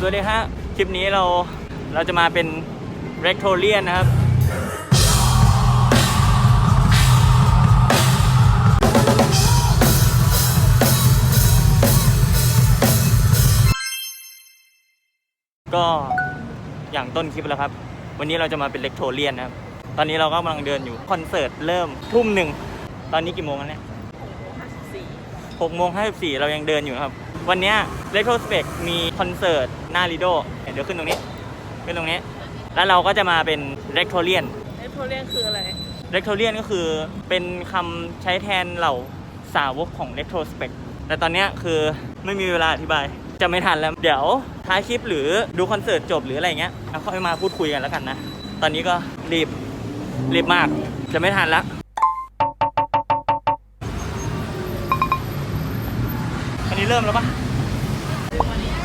สวัสดีฮะ คลิปนี้เราเราจะมาเป็น r e c t o r i a n นะครับ ก็อย่างต้นคลิปแล้วครับ วันนี้เราจะมาเป็น r e c t o r i a n นะครับ ตอนนี้เราก็กำลังเดินอยู่ คอนเสิร์ตเริ่มทุ่มหนึ่ง ตอนนี้กี่โมงแล้วเนี่ย6โมง54เรายังเดินอยู่ครับ วันเนี้ย Retrospect มีคอนเสิร์ตหน้าลิโดเดี๋ยวขึ้นตรงนี้ขึ้นตรงนี้ แล้วเราก็จะมาเป็น r e c t o r i a n เอโทเรียนคืออะไร r e c t o r i a n ก็คือเป็นคำใช้แทนเหล่าสาวกของ Retrospect แต่ตอนเนี้ยคือไม่มีเวลาอธิบาย จะไม่ทันแล้ว เดี๋ยวท้ายคลิปหรือดูคอนเสิร์ตจบหรืออะไรเงี้ยเราค่อยมาพูดคุยกันแล้วกันนะ ตอนนี้ก็รีบรีบมากจะไม่ทันแล้ว นนี้เริ่มแล้วปะ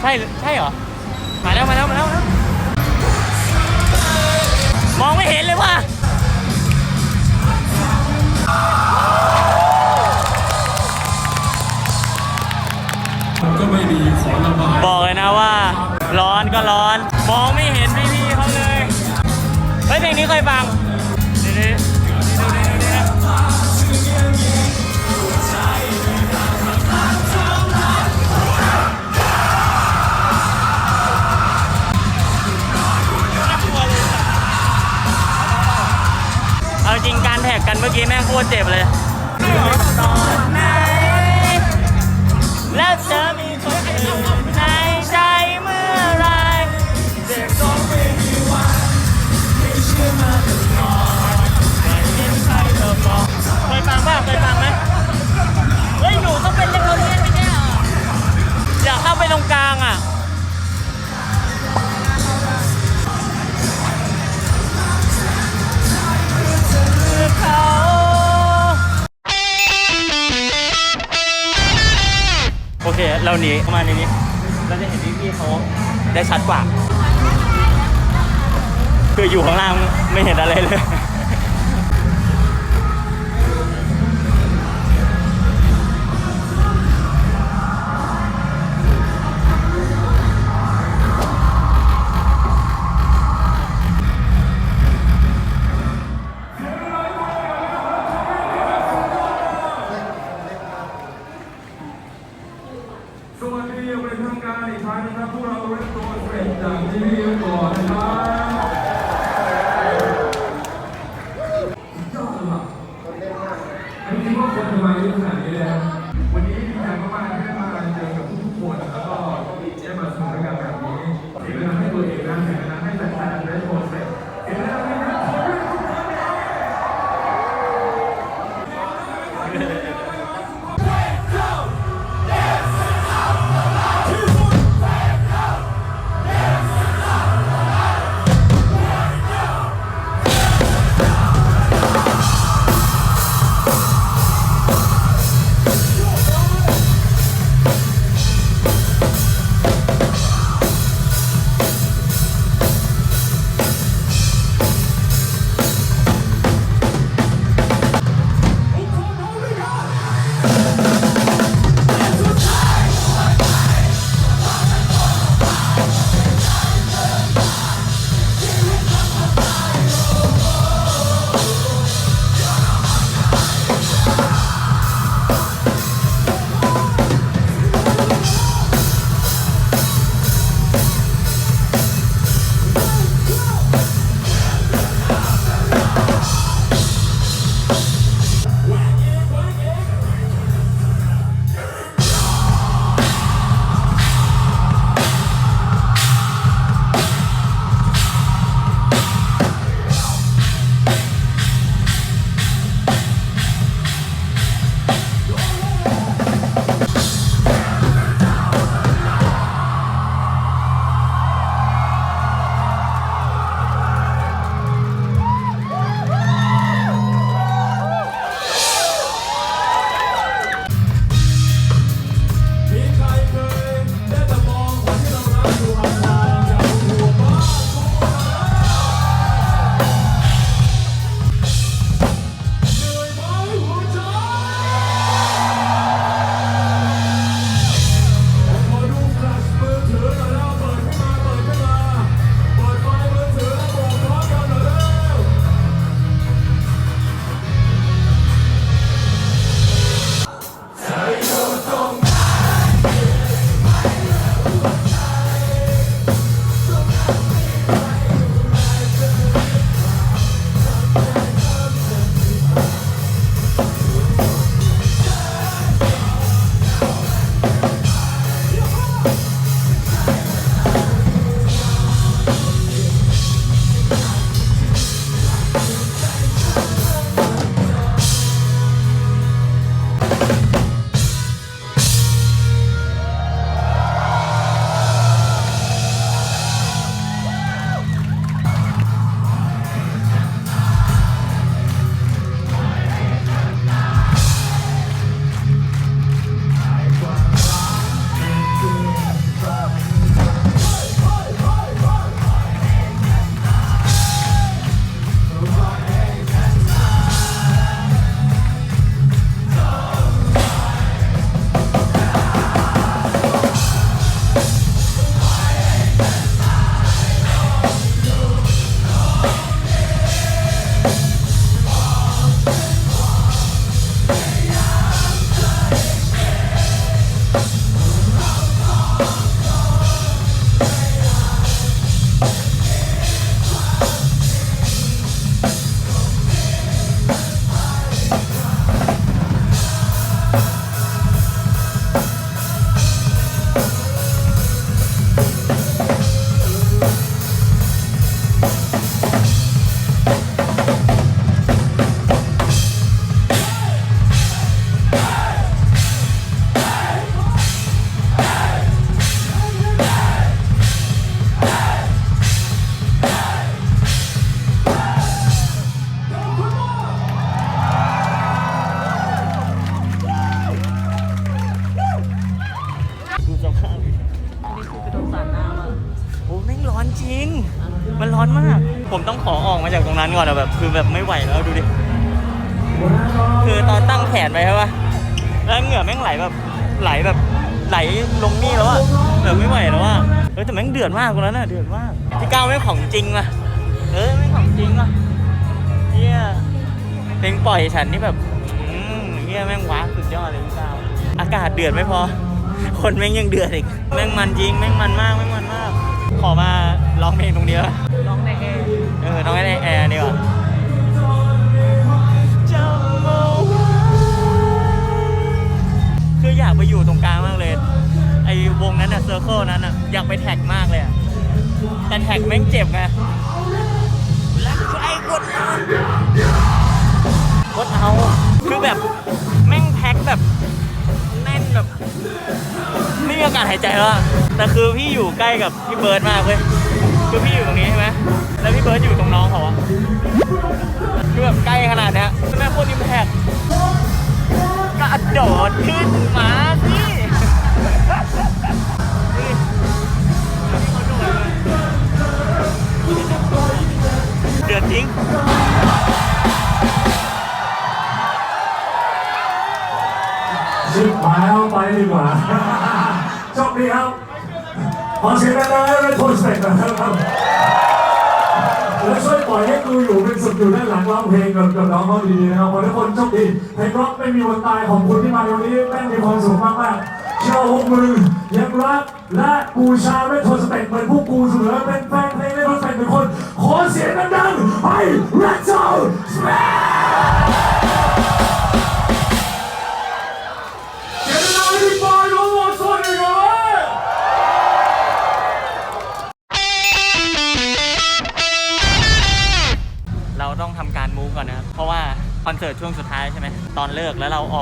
ใช่หรือใช่เหรอมาแล้วมาแล้วมาแล้วมาแล้ว มองไม่เห็นเลยว่ะก็ไม่ดีขอระบายบอกเลยนะว่า ร้อนก็ร้อน มองไม่เห็นพี่ๆเขาเลย เฮ้ยเพลงนี้เคยฟัง กกันเมื่อกี้แม่งโคตรเจ็บเลยตอนไหนแล้วเธอมีคนอื่นในใจเมื่อไหรเด็กก็ไม่มีวันไม่เชื่อมาตลอดไม่เห็นใครเธอบอกเคยฟังป่ะเคยฟังไหมเฮ้ยหนูต้องเป็นเล็กโรงเรียนไม่ใช่หรออยากเข้าไปตรงกลางาหนีเข้ามาในนี้ เราจะเห็นพี่ๆเขาได้ชัดกว่า คืออยู่ข้างล่างไม่เห็นอะไรเลย ไม่คิดว่าคนจะมาเยอะขนาดนี้เลยนะวันนี้ดีใจมากๆที่ได้มาเจอกับทุกๆคนแล้วก็ได้มาสนุกด้วยกันแบบนี้เสียเวลาให้ตัวเองนะ คือตอนตั้งแขนไปใช่ปะแล้วเหงื่อแม่งไหลแบบไหลแบบไหลลงนี่แล้วอะแบบไม่ไหวแล้วอะเออแต่แม่งเดือดมากตรงนั้นอะเดือดมากพี่ก้าวไม่งของจริงอะเออไม่งของจริงอะเฮียเพลงปล่อยฉันนี่แบบเฮียแม่งว้าสุดยอดเลยพี่ก้าวอากาศเดือดไม่พอ คนแม่งยังเดือดอีกแม่งมันจริงแม่งมันมากแม่งมันมาก ขอมาร้องเพลงตรงนี้วะร้อง อากาศหายใจแล้วอะแต่คือพี่อยู่ใกล้กับพี่เบิร์ดมากเลยคือพี่อยู่ตรงนี้ใช่ไหมแล้วพี่เบิร์ดอยู่ตรงน้องเขาอะคือแบบใกล้ขนาดเนี้ยแม่งโคตรอิมแพกกระโดดขึ้นมาสิเดือดจริงชิบหายเอาไปดีกว่า โชคดีครับขอเสียงดังๆให้เป็นโทสเสร็จนะครับแล้วช่วยปล่อยให้กูอยู่เป็นสุดอยู่ด้านหลังร้องเพลงกับกับน้องเขาดีๆนะครับขอทุกคนโชคดีเพลงร็อกไม่มีวันตายของคุณที่มาในวันนี้แม่งมีความสุขมากๆเชื่อว่าพวกมือยังรักและบูชาด้วยโทสเปกเหมือนผู้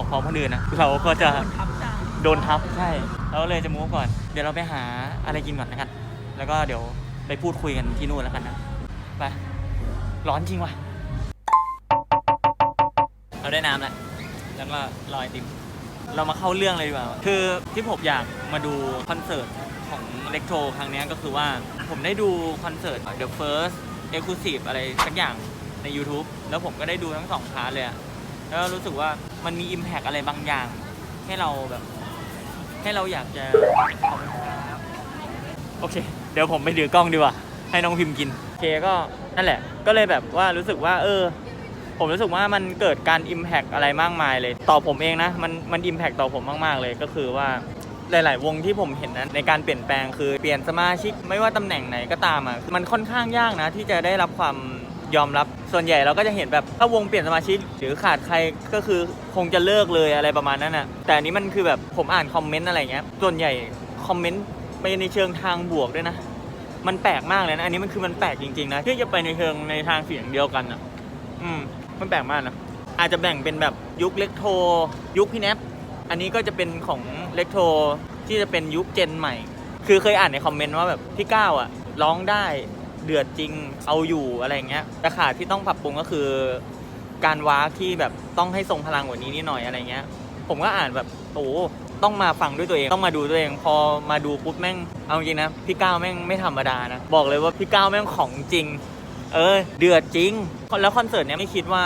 พร้อมคนอื่นนะเราก็จะโดนทับใช่เราก็เลยจะมูฟก่อน เดี๋ยวเราไปหาอะไรกินก่อนแล้วกัน แล้วก็เดี๋ยวไปพูดคุยกันที่นู่นแล้วกันนะไปร้อนจริงว่ะเราได้น้ำแล้วแล้วก็รอไอติมเรามาเข้าเรื่องเลยดีกว่า คือที่ผมอยากมาดูคอนเสิร์ตของเล็กโทครั้งนี้ก็คือว่าผมได้ดูคอนเสิร์ต The First Exclusive อะไรสักอย่างใน YouTube แล้วผมก็ได้ดูทั้งสองพาร์ทเลยแล้วรู้สึกว่า มันมี Impact อะไรบางอย่าง ให้เราแบบ ให้เราอยากจะขอบคุณครับโอเค เดี๋ยวผมไปถือกล้องดีกว่า ให้น้องพิมพ์กินโอเคก็นั่นแหละ ก็เลยแบบว่ารู้สึกว่า เออ ผมรู้สึกว่ามันเกิดการ Impact อะไรมากมายเลย ต่อผมเองนะ มันมัน Impact ต่อผมมาก ๆ เลยก็คือว่าหลาย ๆ วงที่ผมเห็นนะในการเปลี่ยนแปลงคือเปลี่ยนสมาชิกไม่ว่าตำแหน่งไหนก็ตามอะมันค่อนข้างยากนะ ที่จะได้รับความ ยอมรับ ส่วนใหญ่เราก็จะเห็นแบบถ้าวงเปลี่ยนสมาชิกหรือขาดใครก็คือคงจะเลิกเลยอะไรประมาณนั้นอะแต่อันนี้มันคือแบบผมอ่านคอมเมนต์อะไรเงี้ยส่วนใหญ่คอมเมนต์ไปในเชิงทางบวกด้วยนะ มันแปลกมากเลยนะ อันนี้มันคือมันแปลกจริงๆนะที่จะไปในเชิงในทางเสียงเดียวกันอะ อืมมันแปลกมากนะอาจจะแบ่งเป็นแบบยุคเล็กโทยุคพี่แนปอันนี้ก็จะเป็นของเล็กโทที่จะเป็นยุคเจนใหม่ คือเคยอ่านในคอมเมนต์ว่าแบบพี่ก้าวอะร้องได้ เดือดจริงเอาอยู่อะไรเงี้ยแต่ขาดที่ต้องปรับปรุงก็คือ การว้าที่แบบต้องให้ทรงพลังกว่านี้นิดหน่อยอะไรเงี้ย ผมก็อ่านแบบโอ้ต้องมาฟังด้วยตัวเองต้องมาดูตัวเอง พอมาดูปุ๊บแม่งเอาจริงนะพี่ก้าวแม่งไม่ธรรมดานะบอกเลยว่าพี่ก้าวแม่งของจริง เออ เดือดจริง แล้วคอนเสิร์ตเนี้ยไม่คิดว่า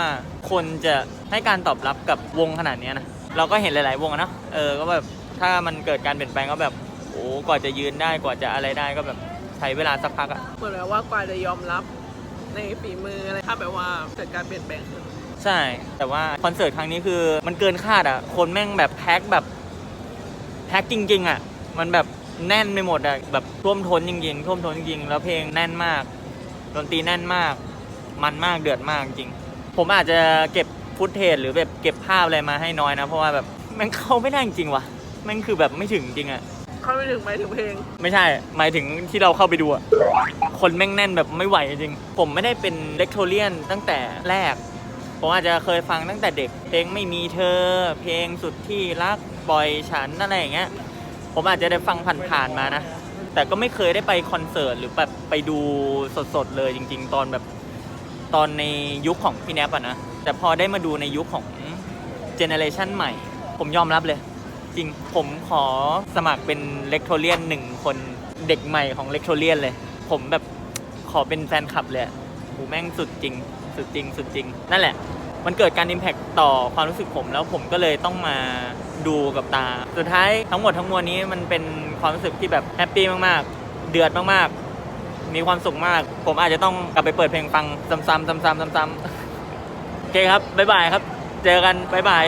คนจะให้การตอบรับกับวงขนาดเนี้ยนะเราก็เห็นหลาย ๆ วงนะเออก็แบบถ้ามันเกิดการเปลี่ยนแปลงก็แบบโอ้กว่าจะยืนได้กว่าจะอะไรได้ก็แบบ ช้เวลาสักพักอะเหมือนแบบว่ากว่าจะยอมรับในฝีมืออะไรถ้าแบบว่าเกิดการเปลี่ยนแปลงขึ้นใช่ แต่ว่าคอนเสิร์ตครั้งนี้คือมันเกินคาดอะคนแม่งแบบแพ็คแบบแพ็คจริงๆอะมันแบบแน่นไปหมดอะแบบท่วมท้นจริงๆท่วมท้นจริงๆแล้วเพลงแน่นมากดนตรีแน่นมาก มันมากเดือดมากจริง ผมอาจจะเก็บฟุตเทจหรือแบบเก็บภาพอะไรมาให้น้อยนะ เพราะว่าแบบแม่งเข้าไม่ได้จริงๆว่ะแม่งคือแบบไม่ถึงจริงอะ เข้าไปถึงไปถึงเพลง ไม่ใช่ หมายถึงที่เราเข้าไปดูอะคนแม่งแน่นแบบไม่ไหวจริง ผมไม่ได้เป็นเล็กโทเลียนตั้งแต่แรก ผมอาจจะเคยฟังตั้งแต่เด็ก เพลงไม่มีเธอ เพลงสุดที่รักปล่อยฉันอะไรอย่างเงี้ย ผมอาจจะได้ฟังผ่านๆมานะ แต่ก็ไม่เคยได้ไปคอนเสิร์ตหรือแบบไปดูสดๆเลยจริง ๆ ตอนแบบตอนในยุคของพี่แนปอะนะ แต่พอได้มาดูในยุคของเจเนเรชันใหม่ ผมยอมรับเลย จริง ผมขอสมัครเป็นเล็กโทเลียนหนึ่งคนเด็กใหม่ของเล็กโทเลียนเลย ผมแบบขอเป็นแฟนคลับเลยโหแม่งสุดจริง สุดจริง สุดจริง นั่นแหละ มันเกิดการอิมแพคต่อความรู้สึกผม แล้วผมก็เลยต้องมาดูกับตา สุดท้ายทั้งหมดทั้งมวลนี้มันเป็นความรู้สึกที่แบบแฮปปี้มากๆ เดือดมากๆ มีความสุขมาก ผมอาจจะต้องกลับไปเปิดเพลงฟังซ้ำๆซ้ำๆซ้ำๆโอเคครับบ๊ายบายครับ เจอกันบ๊ายบาย